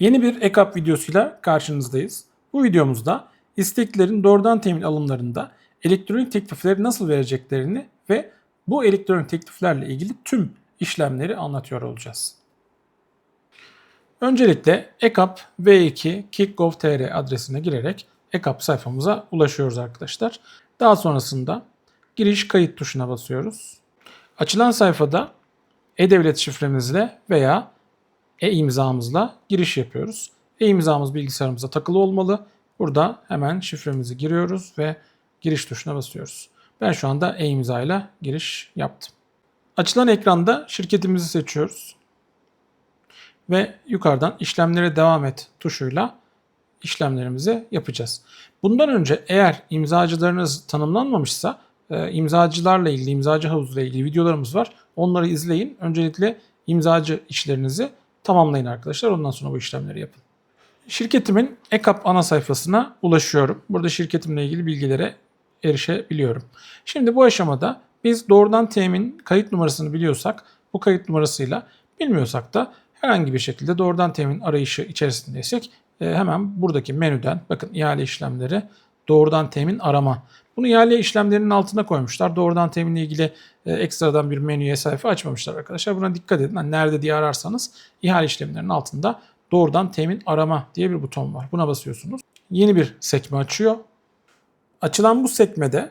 Yeni bir ECAP videosuyla karşınızdayız. Bu videomuzda isteklerin doğrudan temin alımlarında elektronik teklifleri nasıl vereceklerini ve bu elektronik tekliflerle ilgili tüm işlemleri anlatıyor olacağız. Öncelikle ECAP V2 Kick.gov.tr adresine girerek ECAP sayfamıza ulaşıyoruz arkadaşlar. Daha sonrasında giriş kayıt tuşuna basıyoruz. Açılan sayfada e-devlet şifremizle veya e-imzamızla giriş yapıyoruz. E-imzamız bilgisayarımıza takılı olmalı. Burada hemen şifremizi giriyoruz ve giriş tuşuna basıyoruz. Ben şu anda e-imza ile giriş yaptım. Açılan ekranda şirketimizi seçiyoruz. Ve yukarıdan işlemlere devam et tuşuyla işlemlerimizi yapacağız. Bundan önce eğer imzacılarınız tanımlanmamışsa e, imzacılarla ilgili, imzacı havuzuyla ilgili videolarımız var. Onları izleyin. Öncelikle imzacı işlerinizi tamamlayın arkadaşlar. Ondan sonra bu işlemleri yapın. Şirketimin ECAP ana sayfasına ulaşıyorum. Burada şirketimle ilgili bilgilere erişebiliyorum. Şimdi bu aşamada biz doğrudan temin kayıt numarasını biliyorsak bu kayıt numarasıyla bilmiyorsak da herhangi bir şekilde doğrudan temin arayışı içerisindeysek e, hemen buradaki menüden bakın ihale işlemleri doğrudan temin arama. Bunu ihale işlemlerinin altına koymuşlar. Doğrudan teminle ilgili e, ekstradan bir menüye sayfa açmamışlar arkadaşlar. Buna dikkat edin. Hani nerede diye ararsanız ihale işlemlerinin altında doğrudan temin arama diye bir buton var. Buna basıyorsunuz. Yeni bir sekme açıyor. Açılan bu sekmede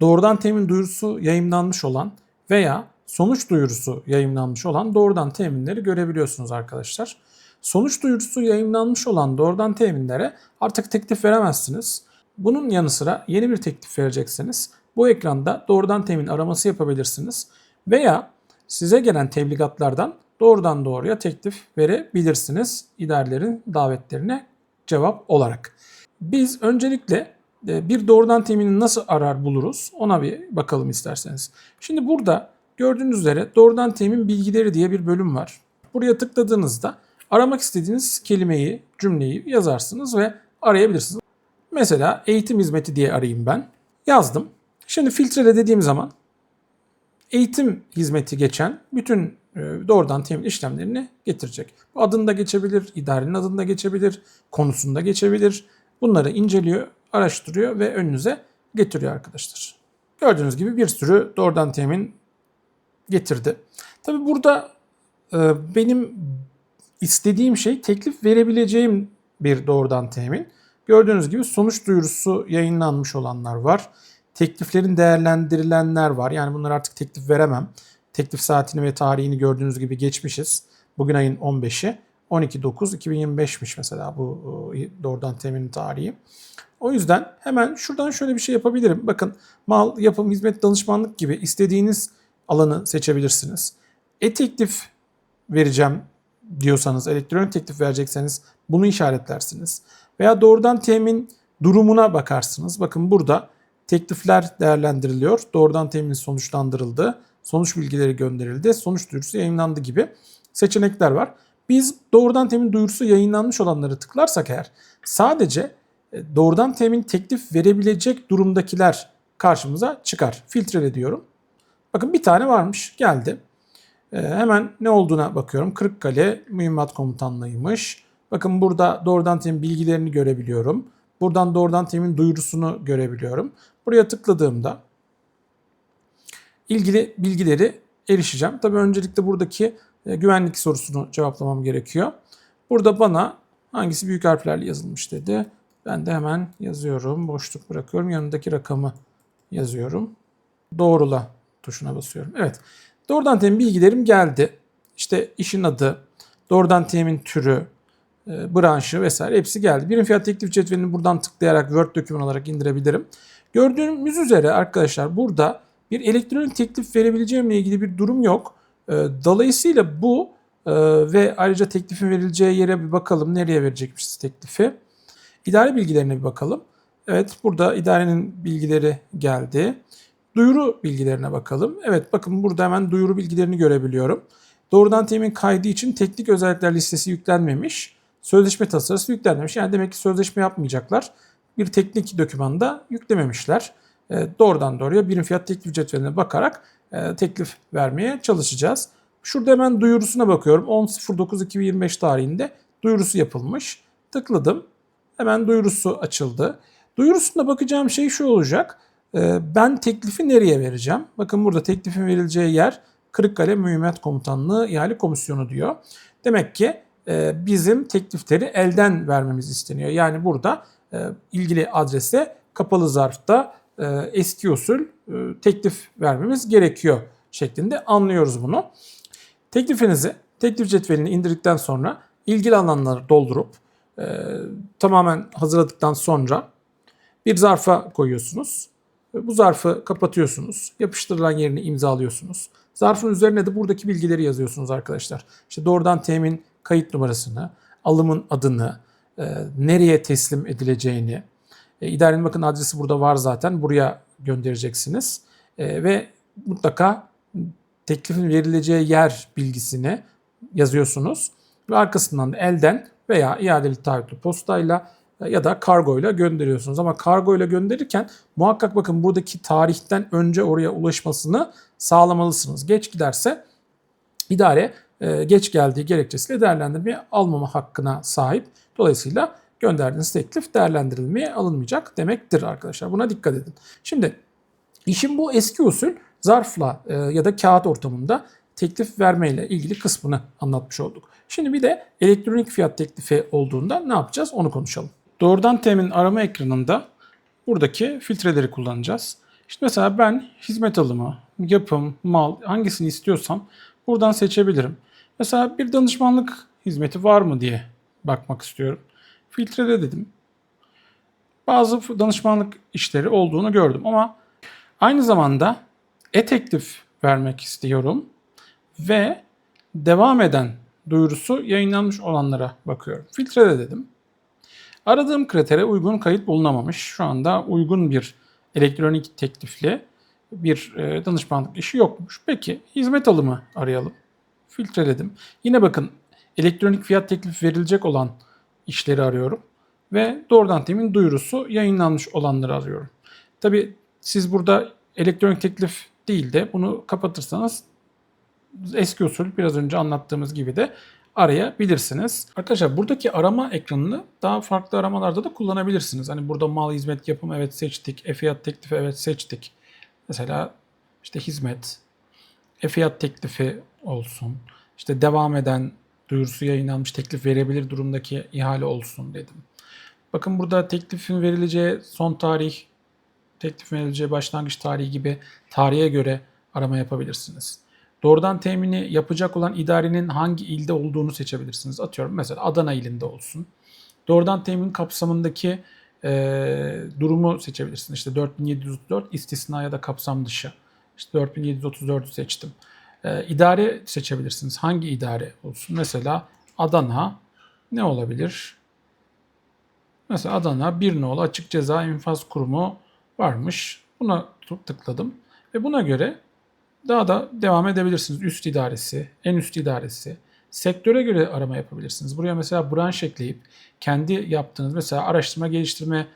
doğrudan temin duyurusu yayınlanmış olan veya sonuç duyurusu yayınlanmış olan doğrudan teminleri görebiliyorsunuz arkadaşlar. Sonuç duyurusu yayınlanmış olan doğrudan teminlere artık teklif veremezsiniz. Bunun yanı sıra yeni bir teklif verecekseniz bu ekranda doğrudan temin araması yapabilirsiniz. Veya size gelen tebligatlardan doğrudan doğruya teklif verebilirsiniz idarelerin davetlerine cevap olarak. Biz öncelikle e, bir doğrudan temini nasıl arar buluruz ona bir bakalım isterseniz. Şimdi burada gördüğünüz üzere doğrudan temin bilgileri diye bir bölüm var. Buraya tıkladığınızda aramak istediğiniz kelimeyi, cümleyi yazarsınız ve arayabilirsiniz. Mesela eğitim hizmeti diye arayayım ben. Yazdım. Şimdi filtrele dediğim zaman eğitim hizmeti geçen bütün e, doğrudan temin işlemlerini getirecek. Bu adında geçebilir, idarenin adında geçebilir, konusunda geçebilir. Bunları inceliyor, araştırıyor ve önünüze getiriyor arkadaşlar. Gördüğünüz gibi bir sürü doğrudan temin getirdi. Tabi burada e, benim istediğim şey teklif verebileceğim bir doğrudan temin. Gördüğünüz gibi sonuç duyurusu yayınlanmış olanlar var. Tekliflerin değerlendirilenler var. Yani bunlar artık teklif veremem. Teklif saatini ve tarihini gördüğünüz gibi geçmişiz. Bugün ayın 15'i. 12.9.2025'miş mesela bu e, doğrudan temin tarihi. O yüzden hemen şuradan şöyle bir şey yapabilirim. Bakın mal, yapım, hizmet, danışmanlık gibi istediğiniz alanı seçebilirsiniz. E-teklif vereceğim diyorsanız, elektronik teklif verecekseniz bunu işaretlersiniz. Veya doğrudan temin durumuna bakarsınız. Bakın burada teklifler değerlendiriliyor. Doğrudan temin sonuçlandırıldı. Sonuç bilgileri gönderildi. Sonuç duyurusu yayınlandı gibi seçenekler var. Biz doğrudan temin duyurusu yayınlanmış olanları tıklarsak eğer sadece e, doğrudan temin teklif verebilecek durumdakiler karşımıza çıkar. Filtrele diyorum. Bakın bir tane varmış geldi. Ee, hemen ne olduğuna bakıyorum. Kırıkkale Mühimmat Komutanlığı'ymış. Bakın burada doğrudan temin bilgilerini görebiliyorum. Buradan doğrudan temin duyurusunu görebiliyorum. Buraya tıkladığımda ilgili bilgileri erişeceğim. Tabii öncelikle buradaki e, güvenlik sorusunu cevaplamam gerekiyor. Burada bana hangisi büyük harflerle yazılmış dedi. Ben de hemen yazıyorum. Boşluk bırakıyorum. Yanındaki rakamı yazıyorum. Doğrula tuşuna basıyorum. Evet. Doğrudan temin bilgilerim geldi. İşte işin adı, doğrudan temin türü, branşı vesaire hepsi geldi. Birim fiyat teklif cetvelini buradan tıklayarak Word doküman olarak indirebilirim. Gördüğümüz üzere arkadaşlar burada bir elektronik teklif verebileceğimle ilgili bir durum yok. E, dolayısıyla bu e, ve ayrıca teklifin verileceği yere bir bakalım. Nereye verecekmişiz teklifi? İdare bilgilerine bir bakalım. Evet burada idarenin bilgileri geldi. Duyuru bilgilerine bakalım. Evet bakın burada hemen duyuru bilgilerini görebiliyorum. Doğrudan temin kaydı için teknik özellikler listesi yüklenmemiş. Sözleşme tasarısı yüklenmemiş. Yani demek ki sözleşme yapmayacaklar. Bir teknik dokümanda yüklememişler. E, doğrudan doğruya birim fiyat teklif cetveline bakarak e, teklif vermeye çalışacağız. Şurada hemen duyurusuna bakıyorum. 10.09.2025 tarihinde duyurusu yapılmış. Tıkladım. Hemen duyurusu açıldı. Duyurusunda bakacağım şey şu olacak. Ee, Ben teklifi nereye vereceğim? Bakın burada teklifin verileceği yer Kırıkkale Mühimmet Komutanlığı İhale Komisyonu diyor. Demek ki e, bizim teklifleri elden vermemiz isteniyor. Yani burada e, ilgili adrese kapalı zarfta e, eski usul e, teklif vermemiz gerekiyor şeklinde anlıyoruz bunu. Teklifinizi, teklif cetvelini indirdikten sonra ilgili alanları doldurup e, tamamen hazırladıktan sonra bir zarfa koyuyorsunuz. Bu zarfı kapatıyorsunuz. Yapıştırılan yerini imzalıyorsunuz. Zarfın üzerine de buradaki bilgileri yazıyorsunuz arkadaşlar. İşte doğrudan temin kayıt numarasını, alımın adını, e, nereye teslim edileceğini, e, idarenin bakın adresi burada var zaten. Buraya göndereceksiniz. E, ve mutlaka teklifin verileceği yer bilgisini yazıyorsunuz. Ve arkasından da elden veya iadeli taahhütlü postayla ya da kargoyla gönderiyorsunuz. Ama kargoyla gönderirken muhakkak bakın buradaki tarihten önce oraya ulaşmasını sağlamalısınız. Geç giderse idare geç geldiği gerekçesiyle değerlendirmeye almama hakkına sahip. Dolayısıyla gönderdiğiniz teklif değerlendirilmeye alınmayacak demektir arkadaşlar. Buna dikkat edin. Şimdi işin bu eski usul zarfla e, ya da kağıt ortamında teklif vermeyle ilgili kısmını anlatmış olduk. Şimdi bir de elektronik fiyat teklifi olduğunda ne yapacağız onu konuşalım. Doğrudan temin arama ekranında buradaki filtreleri kullanacağız. İşte mesela ben hizmet alımı, yapım, mal hangisini istiyorsam buradan seçebilirim. Mesela bir danışmanlık hizmeti var mı diye bakmak istiyorum. Filtrede dedim. Bazı danışmanlık işleri olduğunu gördüm ama aynı zamanda e-teklif vermek istiyorum ve devam eden duyurusu yayınlanmış olanlara bakıyorum. Filtrede dedim. Aradığım kritere uygun kayıt bulunamamış. Şu anda uygun bir elektronik teklifli bir e, danışmanlık işi yokmuş. Peki hizmet alımı arayalım. Filtreledim. Yine bakın elektronik fiyat teklifi verilecek olan işleri arıyorum. Ve doğrudan temin duyurusu yayınlanmış olanları arıyorum. Tabi siz burada elektronik teklif değil de bunu kapatırsanız eski usul biraz önce anlattığımız gibi de arayabilirsiniz. Arkadaşlar buradaki arama ekranını daha farklı aramalarda da kullanabilirsiniz. Hani burada mal hizmet yapım evet seçtik. E-fiyat teklifi evet seçtik. Mesela işte hizmet, e-fiyat teklifi olsun. İşte devam eden duyurusu yayınlanmış teklif verebilir durumdaki ihale olsun dedim. Bakın burada teklifin verileceği son tarih, teklifin verileceği başlangıç tarihi gibi tarihe göre arama yapabilirsiniz. Doğrudan temini yapacak olan idarenin hangi ilde olduğunu seçebilirsiniz. Atıyorum mesela Adana ilinde olsun. Doğrudan temin kapsamındaki e, durumu seçebilirsiniz. İşte 4734 istisna ya da kapsam dışı. İşte 4734'ü seçtim. E, idare seçebilirsiniz. Hangi idare olsun? Mesela Adana ne olabilir? Mesela Adana bir nolu açık ceza infaz kurumu varmış. Buna tıkladım. Ve buna göre daha da devam edebilirsiniz. Üst idaresi, en üst idaresi. Sektöre göre arama yapabilirsiniz. Buraya mesela branş ekleyip kendi yaptığınız mesela araştırma geliştirme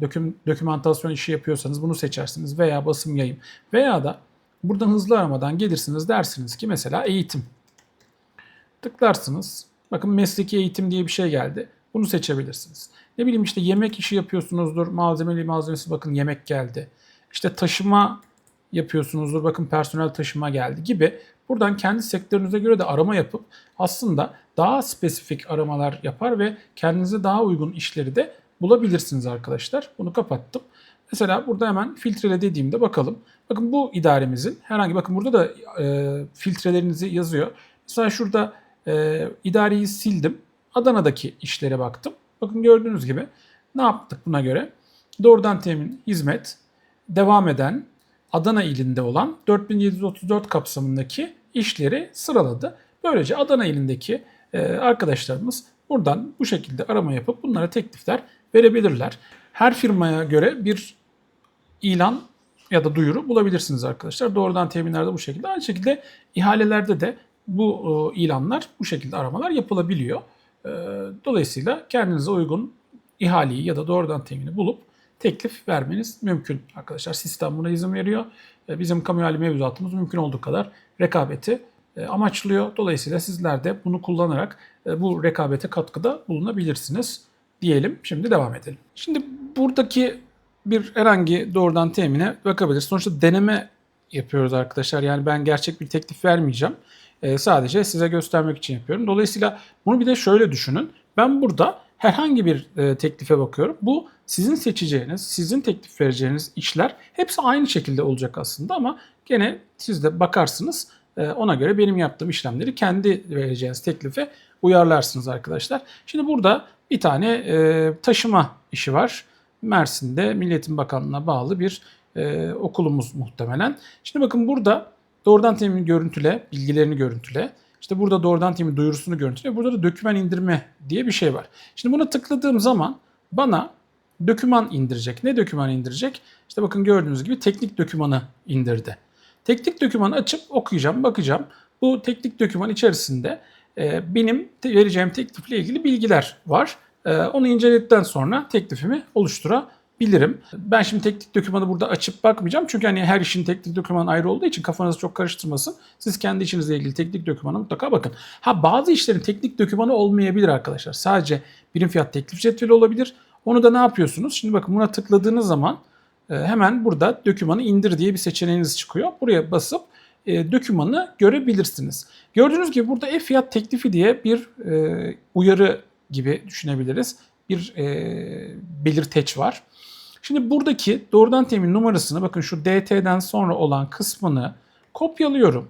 doküm, dokümantasyon işi yapıyorsanız bunu seçersiniz veya basım yayın veya da buradan hızlı aramadan gelirsiniz dersiniz ki mesela eğitim. Tıklarsınız. Bakın mesleki eğitim diye bir şey geldi. Bunu seçebilirsiniz. Ne bileyim işte yemek işi yapıyorsunuzdur. Malzemeli malzemesi bakın yemek geldi. İşte taşıma yapıyorsunuzdur. Bakın personel taşıma geldi gibi. Buradan kendi sektörünüze göre de arama yapıp aslında daha spesifik aramalar yapar ve kendinize daha uygun işleri de bulabilirsiniz arkadaşlar. Bunu kapattım. Mesela burada hemen filtrele dediğimde bakalım. Bakın bu idaremizin herhangi bakın burada da e, filtrelerinizi yazıyor. Mesela şurada e, idareyi sildim. Adana'daki işlere baktım. Bakın gördüğünüz gibi ne yaptık buna göre? Doğrudan temin hizmet, devam eden, Adana ilinde olan 4734 kapsamındaki işleri sıraladı. Böylece Adana ilindeki e, arkadaşlarımız buradan bu şekilde arama yapıp bunlara teklifler verebilirler. Her firmaya göre bir ilan ya da duyuru bulabilirsiniz arkadaşlar. Doğrudan teminlerde bu şekilde. Aynı şekilde ihalelerde de bu e, ilanlar bu şekilde aramalar yapılabiliyor. E, dolayısıyla kendinize uygun ihaleyi ya da doğrudan temini bulup teklif vermeniz mümkün arkadaşlar. Sistem buna izin veriyor. Bizim kamu ihale mevzuatımız mümkün olduğu kadar rekabeti e, amaçlıyor. Dolayısıyla sizler de bunu kullanarak e, bu rekabete katkıda bulunabilirsiniz diyelim. Şimdi devam edelim. Şimdi buradaki bir herhangi doğrudan temine bakabiliriz. Sonuçta deneme yapıyoruz arkadaşlar. Yani ben gerçek bir teklif vermeyeceğim. Ee, sadece size göstermek için yapıyorum. Dolayısıyla bunu bir de şöyle düşünün. Ben burada herhangi bir e, teklife bakıyorum. Bu sizin seçeceğiniz, sizin teklif vereceğiniz işler hepsi aynı şekilde olacak aslında ama gene siz de bakarsınız. E, ona göre benim yaptığım işlemleri kendi vereceğiniz teklife uyarlarsınız arkadaşlar. Şimdi burada bir tane e, taşıma işi var. Mersin'de Milliyetin Bakanlığı'na bağlı bir e, okulumuz muhtemelen. Şimdi bakın burada doğrudan temin görüntüle, bilgilerini görüntüle. İşte burada doğrudan temin duyurusunu görüntüle. Burada da döküman indirme diye bir şey var. Şimdi buna tıkladığım zaman bana döküman indirecek. Ne döküman indirecek? İşte bakın gördüğünüz gibi teknik dökümanı indirdi. Teknik dökümanı açıp okuyacağım, bakacağım. Bu teknik döküman içerisinde e, benim vereceğim teklifle ilgili bilgiler var. E, onu inceledikten sonra teklifimi oluşturabilirim. Ben şimdi teknik dokümanı burada açıp bakmayacağım. Çünkü hani her işin teknik dokümanı ayrı olduğu için kafanızı çok karıştırmasın. Siz kendi işinizle ilgili teknik dokümana mutlaka bakın. Ha bazı işlerin teknik dokümanı olmayabilir arkadaşlar. Sadece birim fiyat teklif cetveli olabilir. Onu da ne yapıyorsunuz? Şimdi bakın buna tıkladığınız zaman e, hemen burada dokümanı indir diye bir seçeneğiniz çıkıyor. Buraya basıp e, dokümanı görebilirsiniz. Gördüğünüz gibi burada e-fiyat teklifi diye bir e, uyarı gibi düşünebiliriz. Bir e, belirteç var. Şimdi buradaki doğrudan temin numarasını bakın şu DT'den sonra olan kısmını kopyalıyorum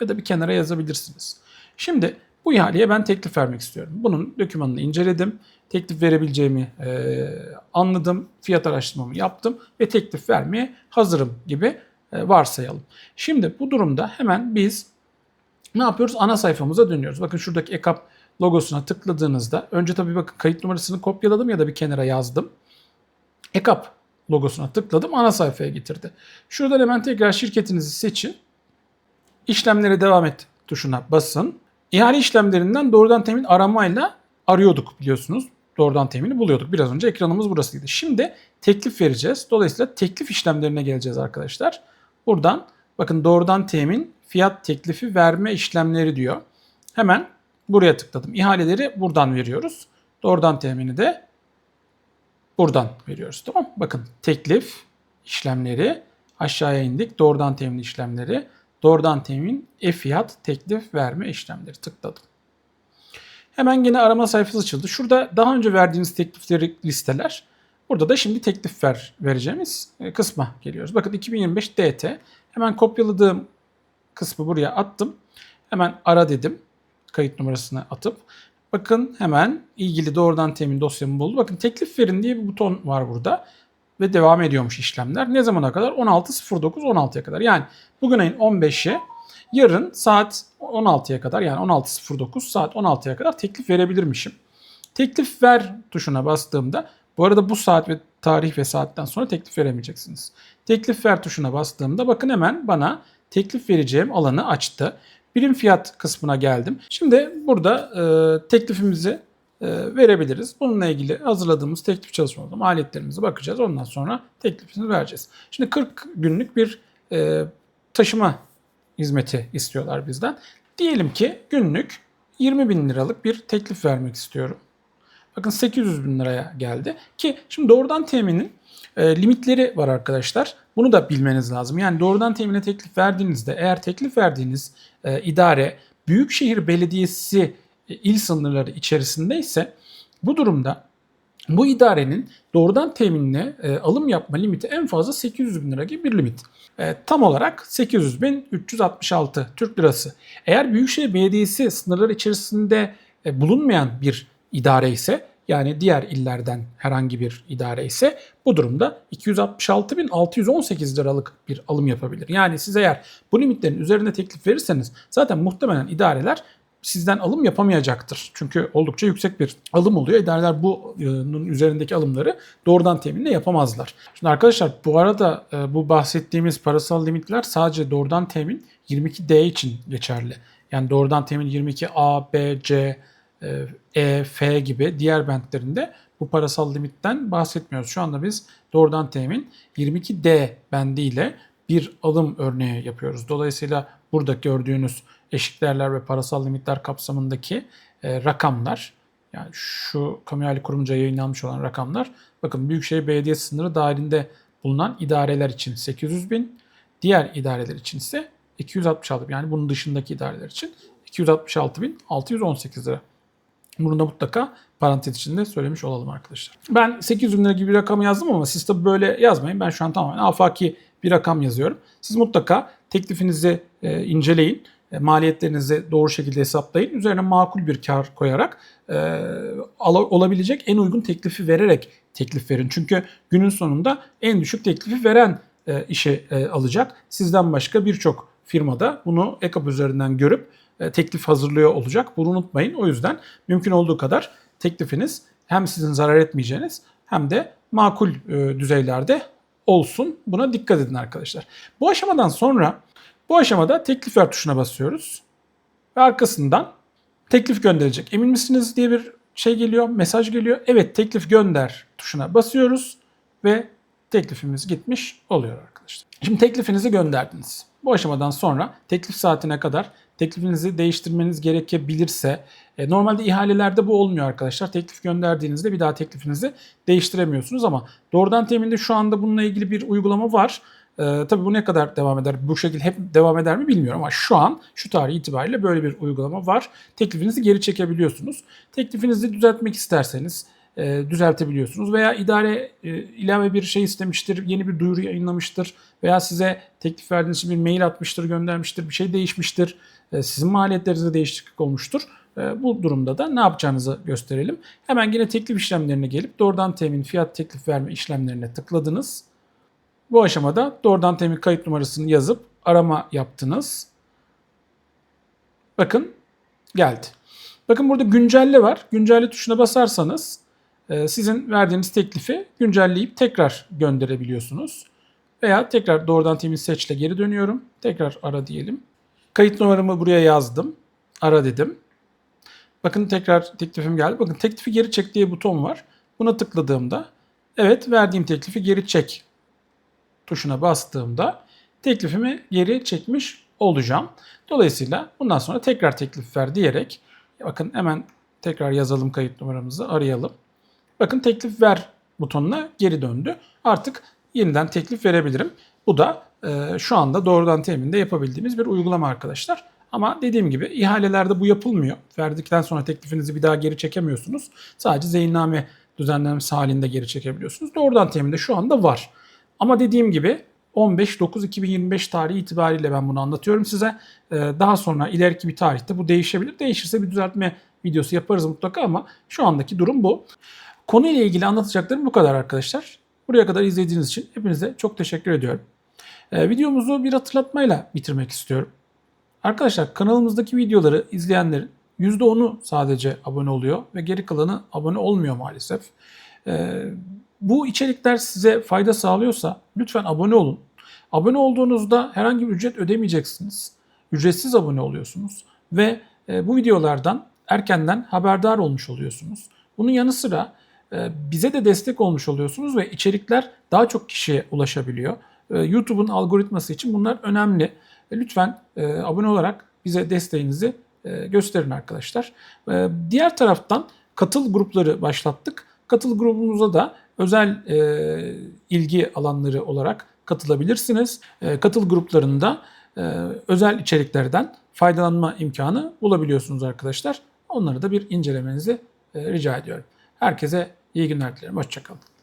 ya da bir kenara yazabilirsiniz. Şimdi bu ihaleye ben teklif vermek istiyorum. Bunun dokümanını inceledim. Teklif verebileceğimi e, anladım. Fiyat araştırmamı yaptım ve teklif vermeye hazırım gibi e, varsayalım. Şimdi bu durumda hemen biz ne yapıyoruz? Ana sayfamıza dönüyoruz. Bakın şuradaki EKAP logosuna tıkladığınızda önce tabii bakın kayıt numarasını kopyaladım ya da bir kenara yazdım. EKAP logosuna tıkladım ana sayfaya getirdi. Şuradan hemen tekrar şirketinizi seçin. İşlemlere devam et tuşuna basın. İhale işlemlerinden doğrudan temin aramayla arıyorduk biliyorsunuz. Doğrudan temini buluyorduk. Biraz önce ekranımız burasıydı. Şimdi teklif vereceğiz. Dolayısıyla teklif işlemlerine geleceğiz arkadaşlar. Buradan bakın doğrudan temin fiyat teklifi verme işlemleri diyor. Hemen buraya tıkladım. İhaleleri buradan veriyoruz. Doğrudan temini de buradan veriyoruz. Tamam? Bakın teklif işlemleri aşağıya indik. Doğrudan temin işlemleri. Doğrudan temin e-fiyat teklif verme işlemleri tıkladım. Hemen yine arama sayfası açıldı. Şurada daha önce verdiğiniz teklifleri listeler. Burada da şimdi teklif ver, vereceğimiz e, kısma geliyoruz. Bakın 2025 DT. Hemen kopyaladığım kısmı buraya attım. Hemen ara dedim. Kayıt numarasını atıp. Bakın hemen ilgili doğrudan temin dosyamı buldu. Bakın teklif verin diye bir buton var burada. Ve devam ediyormuş işlemler. Ne zamana kadar? 16.09 16'ya kadar. Yani bugün ayın 15'i yarın saat 16'ya kadar yani 16.09 saat 16'ya kadar teklif verebilirmişim. Teklif ver tuşuna bastığımda bu arada bu saat ve tarih ve saatten sonra teklif veremeyeceksiniz. Teklif ver tuşuna bastığımda bakın hemen bana teklif vereceğim alanı açtı. Birim fiyat kısmına geldim. Şimdi burada e, teklifimizi e, verebiliriz. Bununla ilgili hazırladığımız teklif çalışmalarına maliyetlerimize bakacağız. Ondan sonra teklifimizi vereceğiz. Şimdi 40 günlük bir e, taşıma hizmeti istiyorlar bizden. Diyelim ki günlük 20 bin liralık bir teklif vermek istiyorum. Bakın 800 bin liraya geldi. Ki şimdi doğrudan teminin e, limitleri var arkadaşlar. Bunu da bilmeniz lazım. Yani doğrudan temine teklif verdiğinizde eğer teklif verdiğiniz e, idare Büyükşehir Belediyesi e, il sınırları içerisindeyse bu durumda bu idarenin doğrudan teminle e, alım yapma limiti en fazla 800 bin lira gibi bir limit. E, tam olarak 800 bin 366 Türk lirası. Eğer Büyükşehir Belediyesi sınırları içerisinde e, bulunmayan bir idare ise yani diğer illerden herhangi bir idare ise bu durumda 266.618 liralık bir alım yapabilir. Yani siz eğer bu limitlerin üzerine teklif verirseniz zaten muhtemelen idareler sizden alım yapamayacaktır. Çünkü oldukça yüksek bir alım oluyor. İdareler bunun üzerindeki alımları doğrudan teminle yapamazlar. Şimdi arkadaşlar bu arada e, bu bahsettiğimiz parasal limitler sadece doğrudan temin 22D için geçerli. Yani doğrudan temin 22A, B, C, e, E, F gibi diğer bentlerinde bu parasal limitten bahsetmiyoruz. Şu anda biz doğrudan temin 22D bendiyle bir alım örneği yapıyoruz. Dolayısıyla burada gördüğünüz eşik değerler ve parasal limitler kapsamındaki e, rakamlar yani şu kamu kurumca yayınlanmış olan rakamlar bakın Büyükşehir Belediyesi sınırı dahilinde bulunan idareler için 800 bin, diğer idareler için ise 266 bin. Yani bunun dışındaki idareler için 266.618 lira. Bunu da mutlaka parantez içinde söylemiş olalım arkadaşlar. Ben 800 bin lira gibi bir rakam yazdım ama siz tabi böyle yazmayın. Ben şu an tamamen afaki bir rakam yazıyorum. Siz mutlaka teklifinizi e, inceleyin. E, maliyetlerinizi doğru şekilde hesaplayın. Üzerine makul bir kar koyarak e, olabilecek en uygun teklifi vererek teklif verin. Çünkü günün sonunda en düşük teklifi veren e, işe e, alacak. Sizden başka birçok firmada bunu EKAP üzerinden görüp teklif hazırlıyor olacak. Bunu unutmayın. O yüzden mümkün olduğu kadar teklifiniz hem sizin zarar etmeyeceğiniz hem de makul e, düzeylerde olsun. Buna dikkat edin arkadaşlar. Bu aşamadan sonra bu aşamada teklif ver tuşuna basıyoruz. Ve arkasından teklif gönderecek. Emin misiniz diye bir şey geliyor, mesaj geliyor. Evet teklif gönder tuşuna basıyoruz ve teklifimiz gitmiş oluyor arkadaşlar. Şimdi teklifinizi gönderdiniz. Bu aşamadan sonra teklif saatine kadar teklifinizi değiştirmeniz gerekebilirse e, normalde ihalelerde bu olmuyor arkadaşlar. Teklif gönderdiğinizde bir daha teklifinizi değiştiremiyorsunuz ama doğrudan teminde şu anda bununla ilgili bir uygulama var. Ee, tabii bu ne kadar devam eder? Bu şekilde hep devam eder mi bilmiyorum ama şu an şu tarih itibariyle böyle bir uygulama var. Teklifinizi geri çekebiliyorsunuz. Teklifinizi düzeltmek isterseniz e, düzeltebiliyorsunuz veya idare e, ilave bir şey istemiştir, yeni bir duyuru yayınlamıştır veya size teklif verdiğiniz için bir mail atmıştır, göndermiştir, bir şey değişmiştir. E, sizin maliyetlerinizde değişiklik olmuştur. E, bu durumda da ne yapacağınızı gösterelim. Hemen yine teklif işlemlerine gelip doğrudan temin fiyat teklif verme işlemlerine tıkladınız. Bu aşamada doğrudan temin kayıt numarasını yazıp arama yaptınız. Bakın geldi. Bakın burada güncelle var. Güncelle tuşuna basarsanız e, sizin verdiğiniz teklifi güncelleyip tekrar gönderebiliyorsunuz. Veya tekrar doğrudan temin seçle geri dönüyorum. Tekrar ara diyelim. Kayıt numaramı buraya yazdım. Ara dedim. Bakın tekrar teklifim geldi. Bakın teklifi geri çek diye buton var. Buna tıkladığımda evet verdiğim teklifi geri çek tuşuna bastığımda teklifimi geri çekmiş olacağım. Dolayısıyla bundan sonra tekrar teklif ver diyerek bakın hemen tekrar yazalım kayıt numaramızı arayalım. Bakın teklif ver butonuna geri döndü. Artık yeniden teklif verebilirim. Bu da e, şu anda doğrudan teminde yapabildiğimiz bir uygulama arkadaşlar. Ama dediğim gibi ihalelerde bu yapılmıyor. Verdikten sonra teklifinizi bir daha geri çekemiyorsunuz. Sadece zeyinname düzenlemesi halinde geri çekebiliyorsunuz. Doğrudan teminde şu anda var. Ama dediğim gibi 15-9-2025 tarihi itibariyle ben bunu anlatıyorum size. Ee, daha sonra ileriki bir tarihte bu değişebilir. Değişirse bir düzeltme videosu yaparız mutlaka ama şu andaki durum bu. Konuyla ilgili anlatacaklarım bu kadar arkadaşlar. Buraya kadar izlediğiniz için hepinize çok teşekkür ediyorum. Ee, videomuzu bir hatırlatmayla bitirmek istiyorum. Arkadaşlar kanalımızdaki videoları izleyenlerin %10'u sadece abone oluyor ve geri kalanı abone olmuyor maalesef. Ee, bu içerikler size fayda sağlıyorsa lütfen abone olun. Abone olduğunuzda herhangi bir ücret ödemeyeceksiniz. Ücretsiz abone oluyorsunuz ve e, bu videolardan erkenden haberdar olmuş oluyorsunuz. Bunun yanı sıra e, bize de destek olmuş oluyorsunuz ve içerikler daha çok kişiye ulaşabiliyor. E, YouTube'un algoritması için bunlar önemli. Lütfen abone olarak bize desteğinizi gösterin arkadaşlar. Diğer taraftan katıl grupları başlattık. Katıl grubumuza da özel e, ilgi alanları olarak katılabilirsiniz. E, katıl gruplarında e, özel içeriklerden faydalanma imkanı bulabiliyorsunuz arkadaşlar. Onları da bir incelemenizi e, rica ediyorum. Herkese iyi günler dilerim. Hoşçakalın.